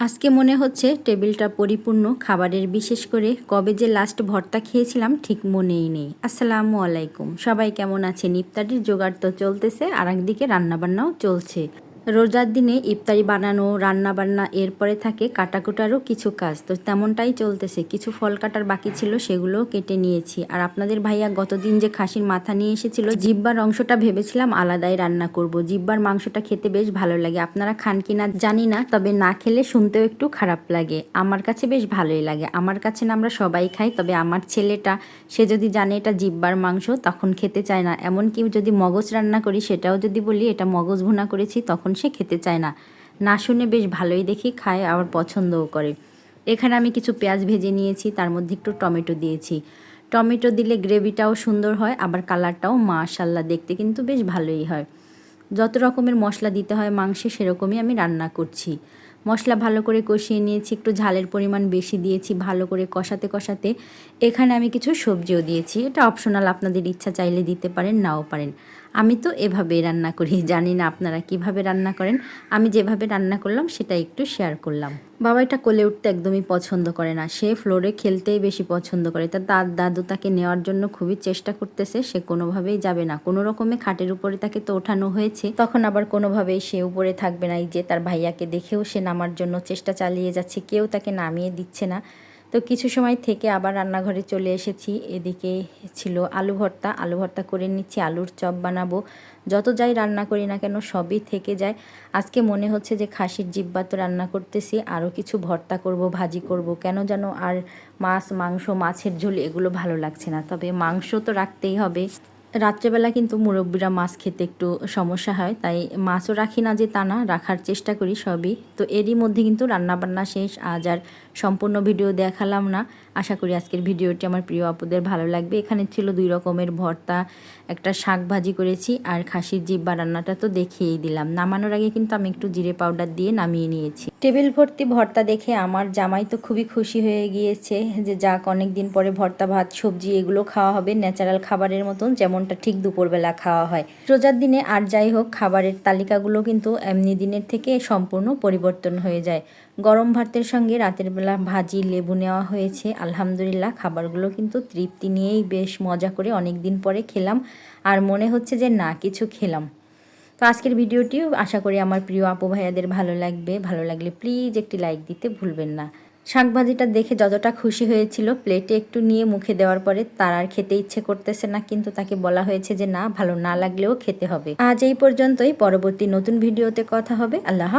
আজকে মনে হচ্ছে টেবিলটা পরিপূর্ণ, খাবারের বিশেষ করে কবে যে লাস্ট ভর্তা খেয়েছিলাম ঠিক মনেই নেই। আসসালামু আলাইকুম। সবাই কেমন আছে ইফতারির জোগাড় তো চলতেছে আর একদিকে রান্নাবান্নাও চলছে। রোজার দিনে ইফতারি বানানো, রান্না বান্না, এরপরে থাকে কাটাকুটারও কিছু কাজ। তো তেমনটাই চলতেছে। কিছু ফল কাটার বাকি ছিল, সেগুলোও কেটে নিয়েছি। আর আপনাদের ভাইয়া গতদিন যে খাসির মাথা নিয়ে এসেছিল, জিব্বার অংশটা ভেবেছিলাম আলাদাই রান্না করব। জিব্বার মাংসটা খেতে বেশ ভালো লাগে। আপনারা খান কিনা জানি না, তবে না খেলে শুনতেও একটু খারাপ লাগে। আমার কাছে বেশ ভালোই লাগে। আমার কাছে না আমরা সবাই খাই, তবে আমার ছেলেটা, সে যদি জানে এটা জিব্বার মাংস, তখন খেতে চায় না। এমনকি যদি মগজ রান্না করি, সেটাও যদি বলি, এটা মগজ ভুনা করেছি, তখন সে খেতে চায় না। না শুনে বেশ ভালোই দেখি খায়, আবার পছন্দও করে। এখানে আমি কিছু পেঁয়াজ ভেজে নিয়েছি, তার মধ্যে একটু টমেটো দিয়েছি। টমেটো দিলে গ্রেভিটাও সুন্দর হয়, আবার কালারটাও মাশাল্লাহ দেখতে কিন্তু বেশ ভালোই হয়। যত রকমের মশলা দিতে হয় মাংসে, সেরকমই আমি রান্না করছি। মশলা ভালো করে কষিয়ে নিয়েছি, একটু ঝালের পরিমাণ বেশি দিয়েছি, ভালো করে কষাতে কষাতে। এখানে আমি কিছু সবজিও দিয়েছি, এটা অপশনাল আপনাদের ইচ্ছা চাইলে দিতে পারেন, নাও পারেন। আমি তো এভাবেই রান্না করি, জানি না আপনারা কীভাবে রান্না করেন। আমি যেভাবে রান্না করলাম সেটা একটু শেয়ার করলাম। বাবা এটা কোলে উঠতে একদমই পছন্দ করে না। সে ফ্লোরে খেলতেই বেশি পছন্দ করে। তা তার দাদু তাকে নেওয়ার জন্য খুবই চেষ্টা করতেছে, সে কোনোভাবেই যাবে না। কোনো রকমে খাটের উপরে তাকে তো ওঠানো হয়েছে। তখন আবার কোনোভাবেই সে উপরে থাকবে না। এই যে তার ভাইয়াকে দেখেও সে নামার জন্য চেষ্টা চালিয়ে যাচ্ছে, কেউ তাকে নামিয়ে দিচ্ছে না। তো কিছু সময় থেকে আবার রান্নাঘরে চলে এসেছি। এদিকে ছিল আলু ভর্তা। আলু ভর্তা করে নিচ্ছি, আলুর চপ বানাবো। যত যাই রান্না করি না কেন, সবই থেকে যায়। আজকে মনে হচ্ছে যে খাসির জিব্বা তো রান্না করতেছি, আরও কিছু ভর্তা করব, ভাজি করব। কেন যেন আর মাছ, মাংস, মাছের ঝোল এগুলো ভালো লাগছে না। তবে মাংস তো রাখতেই হবে। রাত্রেবেলা কিন্তু মুরব্বীরা মাছ খেতে একটু সমস্যা হয়, তাই মাছও রাখি না যে তা না, রাখার চেষ্টা করি সবই। তো এরই মধ্যে কিন্তু রান্নাবান্না শেষ। আজ আর সম্পূর্ণ ভিডিও দেখালাম না। আশা করি আজকের ভিডিওটি আমার প্রিয় আপুদের ভালো লাগবে। এখানে ছিল দুই রকমের ভর্তা, একটা শাক ভাজি করেছি আর খাসির জিব্বা রান্নাটা তো দেখিয়েই দিলাম। নামানোর আগে কিন্তু আমি একটু জিরে পাউডার দিয়ে নামিয়ে নিয়েছি। টেবিল ভর্তি ভর্তা দেখে আমার জামাই তো খুবই খুশি হয়ে গিয়েছে যে যাক অনেক দিন পরে ভর্তা, ভাত, সবজি এগুলো খাওয়া হবে ন্যাচারাল খাবারের মতন, যেমনটা ঠিক দুপুরবেলা খাওয়া হয়। রোজার দিনে আর যাই হোক, খাবারের তালিকাগুলো কিন্তু এমনি দিনের থেকে সম্পূর্ণ পরিবর্তন হয়ে যায়। গরম ভাতের সঙ্গে রাতের বেলা ভাজি, লেবু নেওয়া হয়েছে। আলহামদুলিল্লাহ, খাবারগুলো কিন্তু তৃপ্তি নিয়েই বেশ মজা করে অনেক দিন পরে খেলাম। আর মনে হচ্ছে যে না, কিছু খেলাম। তো আজকের ভিডিওটিও আশা করি আমার প্রিয় আপু ভাইয়াদের ভালো লাগবে। ভালো লাগলে প্লিজ একটি লাইক দিতে ভুলবেন না। শাকভাজিটা দেখে যতটা খুশি হয়েছিল প্লেটে একটু নিয়ে মুখে দেওয়ার পরে তার আর খেতে ইচ্ছে করতেছে না, কিন্তু তাকে বলা হয়েছে যে না, ভালো না লাগলেও খেতে হবে। আজ এই পর্যন্তই, পরবর্তী নতুন ভিডিওতে কথা হবে। আল্লাহ